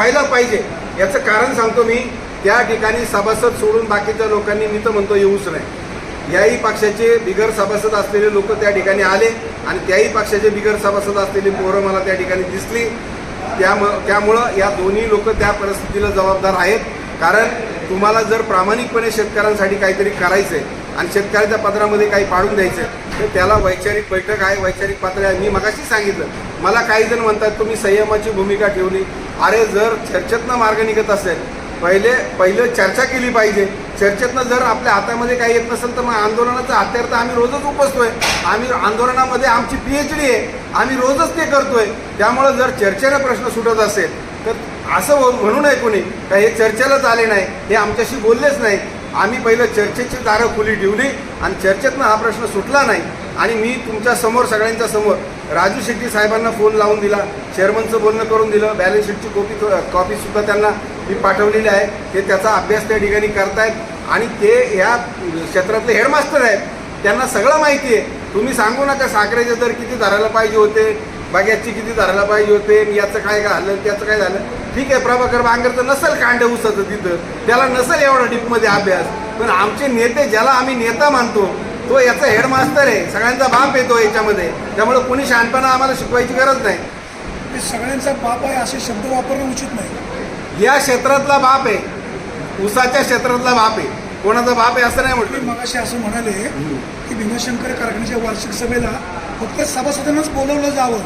व्हायला पाहिजे याचं कारण सांगतो मी. त्या ठिकाणी सभासद सोडून बाकीच्या लोकांनी मी तर म्हणतो येऊच नाही याही पक्षाचे बिगर सभासद असलेले लोक त्या ठिकाणी आले आणि त्याही पक्षाचे बिगर सभासद असलेली पोरं मला त्या ठिकाणी दिसली. त्याम त्यामुळं या दोन्ही लोक त्या परिस्थितीला जबाबदार आहेत. कारण तुम्हाला जर प्रामाणिकपणे शेतकऱ्यांसाठी काहीतरी करायचं आहे आणि शेतकऱ्याच्या पत्रामध्ये काही पाडून द्यायचं आहे तर त्याला वैचारिक बैठक आहे वैचारिक पात्र आहे. मी मगाशी सांगितलं मला काही जण म्हणतात तुम्ही संयमाची भूमिका ठेवली. अरे जर चर्चेतनं मार्ग निघत असेल पहिले पहिलं चर्चा केली पाहिजे. चर्चेतनं जर आपल्या हातामध्ये काही येत नसेल तर मग आंदोलनाचं हत्यार तर आम्ही रोजच उपसतोय. आम्ही आंदोलनामध्ये आमची पी एच डी आहे. आम्ही रोजच ते करतोय. त्यामुळं जर चर्चेनं प्रश्न सुटत असेल तर असं हो, म्हणू नये कोणी का हे चर्चेलाच आले नाही हे आमच्याशी बोललेच नाही. आम्ही पहिलं चर्चेची दारं खुली ठेवली आणि चर्चेतनं हा प्रश्न सुटला नाही. आणि मी तुमच्यासमोर सगळ्यांच्या समोर राजू शेट्टी साहेबांना फोन लावून दिला. चेअरमनचं बोलणं करून दिलं. बॅलन्स शीटची कॉपी कॉपीसुद्धा त्यांना मी पाठवलेली आहे. ते त्याचा अभ्यास त्या ठिकाणी करतायत. आणि ते या क्षेत्रातले हेडमास्टर आहेत. त्यांना सगळं माहिती आहे. तुम्ही सांगू नका साखरेचे दर किती धरायला पाहिजे होते. बागेची किती धरायला पाहिजे होते. आणि याचं काय झालं त्याचं काय झालं. ठीक आहे प्रभाकर बांगरचं नसेल कांड उसाचं तिथं. त्याला नसेल एवढा डीपमध्ये अभ्यास. पण आमचे नेते ज्याला आम्ही नेता मानतो तो याचा हेडमास्टर आहे. सगळ्यांचा बाप येतो याच्यामध्ये. त्यामुळे कोणी शहाणपणा आम्हाला शिकवायची गरज नाही. हे सगळ्यांचा बाप आहे असे शब्द वापरणं उचित नाही. या क्षेत्रातला बाप आहे. उसाच्या क्षेत्रातला बाप आहे. कोणाचा बाप आहे असं नाही म्हटलं. मगाशी असं म्हणाले की भीमाशंकर कारखान्याच्या वार्षिक सभेला फक्त सभासदांनाच बोलवलं जावं.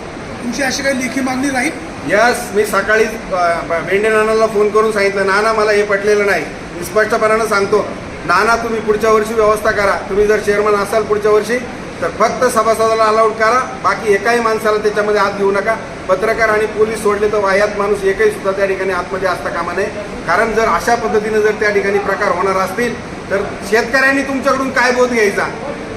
तुमची अशी काही लेखी मागणी राहील? यस मी सकाळी भेंडे नानाला फोन करून सांगितलं. नाना मला हे पटलेलं नाही. मी स्पष्टपणानं सांगतो. नाना तुम्ही पुढच्या वर्षी व्यवस्था करा. तुम्ही जर चेअरमन असाल पुढच्या वर्षी तर फक्त सभासदाला अलाउड करा. बाकी एकाही माणसाला त्याच्यामध्ये हात घेऊ नका. पत्रकार आणि पोलीस सोडले तर वाह्यात माणूस एकही सुद्धा त्या ठिकाणी आतमध्ये असता कामा नये. कारण जर अशा पद्धतीनं जर त्या ठिकाणी प्रकार होणार असतील तर शेतकऱ्यांनी तुमच्याकडून काय बोध घ्यायचा?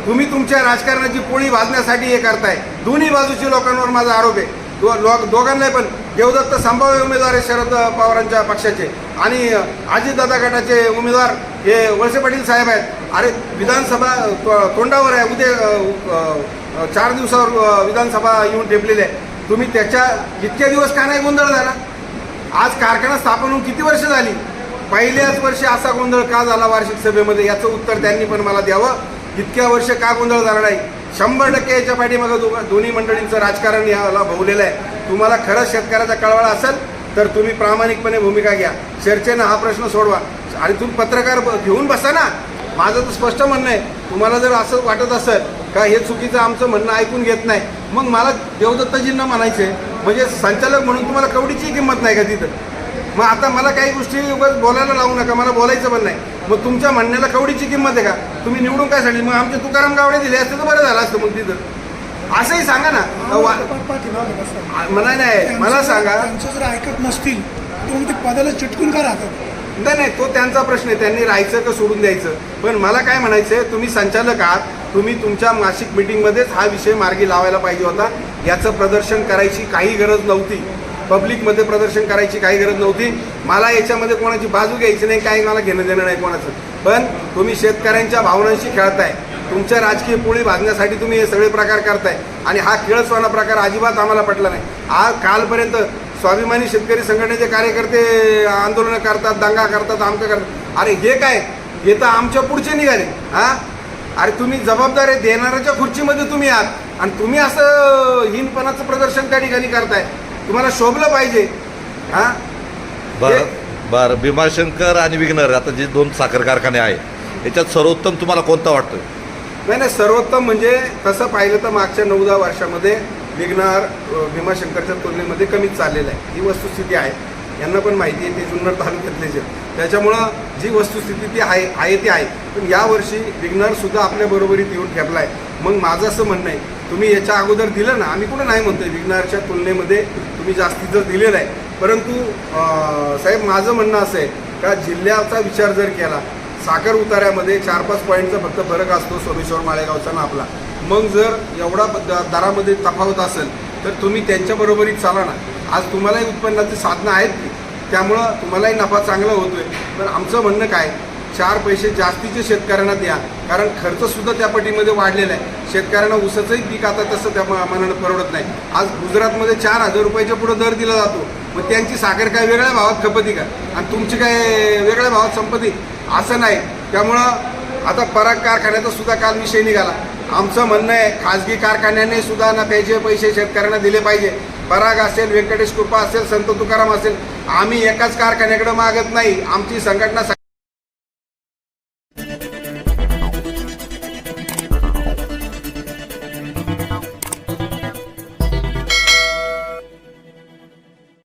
तुम्ही तुमच्या राजकारणाची पोळी भाजण्यासाठी हे करताय. दोन्ही बाजूच्या लोकांवर माझा आरोप आहे. दो लोक दोघांनाही पण. देवदत्त संभाव्य उमेदवार आहे शरद पवारांच्या पक्षाचे. आणि अजितदादा गटाचे उमेदवार हे वळसे पाटील साहेब आहेत. अरे विधानसभा तोंडावर आहे. उद्या चार दिवसावर विधानसभा येऊन ठेपलेली आहे. तुम्ही त्याच्या इतक्या दिवस का नाही गोंधळ झाला? आज कारखाना स्थापन होऊन किती वर्ष झाली? पहिल्याच वर्षी असा गोंधळ का झाला वार्षिक सभेमध्ये? याचं उत्तर त्यांनी पण मला द्यावं. इतक्या वर्ष का गोंधळ झाला नाही? शंभर टक्के याच्या पाठीमागं दो दोन्ही मंडळींचं राजकारण याला भोवलेलं आहे. तुम्हाला खरंच शेतकऱ्याचा कळवळा असेल तर तुम्ही प्रामाणिकपणे भूमिका घ्या. चर्चेनं हा प्रश्न सोडवा. आणि तुम्ही पत्रकार ब- घेऊन बसा ना. माझं तर स्पष्ट म्हणणं आहे तुम्हाला जर असं वाटत असेल का हे चुकीचं आमचं म्हणणं ऐकून घेत नाही मग मला देवदत्तजींना म्हणायचे म्हणजे संचालक म्हणून तुम्हाला कवडीची किंमत नाही का तिथं? मग आता मला काही गोष्टी उगाच बोलायला लावू नका मला बोलायचं पण नाही. मग तुमच्या म्हणण्याला कवडीची किंमत आहे का? तुम्ही निवडून काय सांगली मग आमचे तुकाराम गावडे दिले असते तर बरं झालं असतं मग तिथं. असंही सांगा ना. मला नाही मला सांगा. जर ऐकत नसतील ते पदाला चिटकून का राहतात? नाही नाही तो त्यांचा प्रश्न आहे. त्यांनी राहायचं का सोडून द्यायचं? पण मला काय म्हणायचं आहे तुम्ही संचालक आहात. तुम्ही तुमच्या मासिक मिटिंगमध्येच हा विषय मार्गी लावायला पाहिजे होता. याचं प्रदर्शन करायची काही गरज नव्हती. पब्लिकमध्ये प्रदर्शन करायची काही गरज नव्हती. मला याच्यामध्ये कोणाची बाजू घ्यायची नाही काही मला घेणं देणं नाही कोणाचं. पण तुम्ही शेतकऱ्यांच्या भावनांशी खेळताय. तुमच्या राजकीय पोळी भाजण्यासाठी तुम्ही हे सगळे प्रकार करताय. आणि हा खेळसवाना प्रकार अजिबात आम्हाला पटला नाही. आज कालपर्यंत स्वाभिमानी शेतकरी संघटनेचे कार्यकर्ते आंदोलनं करतात दंगा करतात आमचं करतात. अरे हे काय? हे तर आमच्या पुढचे निघाले. हां? अरे तुम्ही जबाबदारी देणाऱ्याच्या खुर्चीमध्ये तुम्ही आहात. आणि तुम्ही असं हीनपणाचं प्रदर्शन त्या ठिकाणी करताय. तुम्हाला शोभलं पाहिजे. हा? बरं बरं भीमाशंकर आणि विघ्नर आता जे दोन साखर कारखाने आहे याच्यात सर्वोत्तम तुम्हाला कोणता वाटतोय? नाही नाही सर्वोत्तम म्हणजे तसं पाहिलं तर मागच्या नऊ दहा वर्षामध्ये विघ्नार भीमाशंकरच्या तुलनेमध्ये कमीच चाललेलं आहे. ही वस्तुस्थिती आहे यांना पण माहिती आहे ते जुन्नर तालुक्यातले जे. त्याच्यामुळं जी वस्तुस्थिती ती आहे आहे ती आहे. पण यावर्षी विघ्नार सुद्धा आपल्या बरोबरीत येऊन ठेपला आहे मग माझं असं म्हणणं आहे तुम्ही याच्या अगोदर दिलं ना आम्ही कुठं नाही म्हणतोय विघ्नारच्या तुलनेमध्ये तुम्ही जास्तीचं दिलेलं आहे परंतु साहेब माझं म्हणणं असं आहे का जिल्ह्याचा विचार जर केला साखर उताऱ्यामध्ये चार पाच पॉईंटचा फक्त फरक असतो सोमेश्वर माळेगावचा ना आपला. मग जर एवढा द- दरामध्ये तफावत असेल तर तुम्ही त्यांच्याबरोबरीत चाला ना. आज तुम्हालाही उत्पन्नाची साधनं आहेत की त्यामुळं तुम्हालाही नफा चांगला होतोय. तर आमचं म्हणणं काय चार पैसे जास्तीचे शेतकऱ्यांना द्या. कारण खर्चसुद्धा त्या पटीमध्ये वाढलेला आहे. शेतकऱ्यांना ऊसाचंही पीक आता तसं त्या मानानं परवडत नाही. आज गुजरातमध्ये चार हजार रुपयाच्या पुढे दर दिला जातो. मग त्यांची साखर काय वेगळ्या भावात खपती का? आणि तुमची काय वेगळ्या भावात संपत्ती असं नाही. त्यामुळं आता पराग कारखान्याचा सुद्धा काल विषय निघाला. आमचं म्हणणं आहे खाजगी कारखान्याने सुद्धा ना नफ्याचे पैसे शेतकऱ्यांना दिले पाहिजे. पराग असेल व्यंकटेश कृपा असेल संत तुकाराम असेल आम्ही एकाच कारखान्याकडे मागत नाही. आमची संघटना